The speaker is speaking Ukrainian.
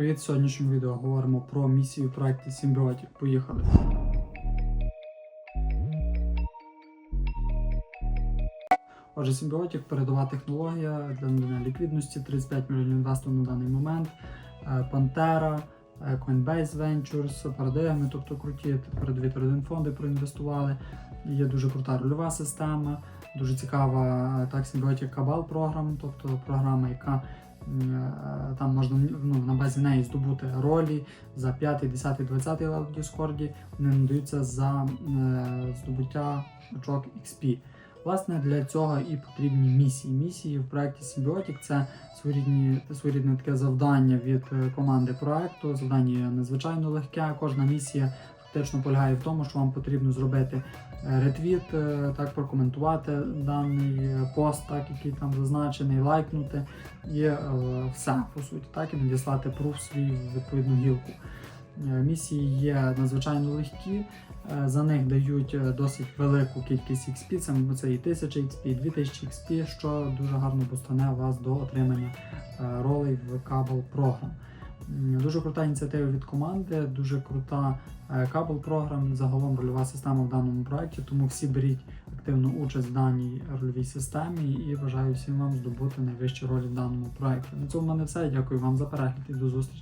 Привіт! В сьогоднішньому відео говоримо про місію в проєкті Поїхали! Отже, Symbiotic – передова технологія для надання ліквідності, 35 мільйонів інвесторів на даний момент. Pantera, е, Coinbase Ventures, Paradigm, тобто круті передові трейдинг фонди проінвестували. Є дуже крута рольова система, дуже цікава е, так Symbiotic Cabal програма, тобто програма, яка там можна ну, на базі неї здобути ролі за 5, 10, 20 левел в Discord. Вони надаються за е, здобуття очок XP. Власне, для цього і потрібні місії. Місії в проєкті Symbiotic – це своєрідні, своєрідне таке завдання від е, команди проекту. Завдання надзвичайно легке. Кожна місія фактично полягає в тому, що вам потрібно зробити е, ретвіт, е, так прокоментувати даний е, пост, так який там зазначений, лайкнути і все по суті, так і надіслати пруф свій в відповідну гілку. Місії є надзвичайно легкі, за них дають досить велику кількість XP, це, і 1000 XP, і 2000 XP, що дуже гарно бустане вас до отримання ролей в кабел програм. Дуже крута ініціатива від команди, дуже крута е, кабел програм, загалом рольова система в даному проєкті, тому всі беріть активну участь в даній рольовій системі і бажаю всім вам здобути найвищі ролі в даному проєкті. На цьому в мене все. Дякую вам за перегляд і до зустрічі.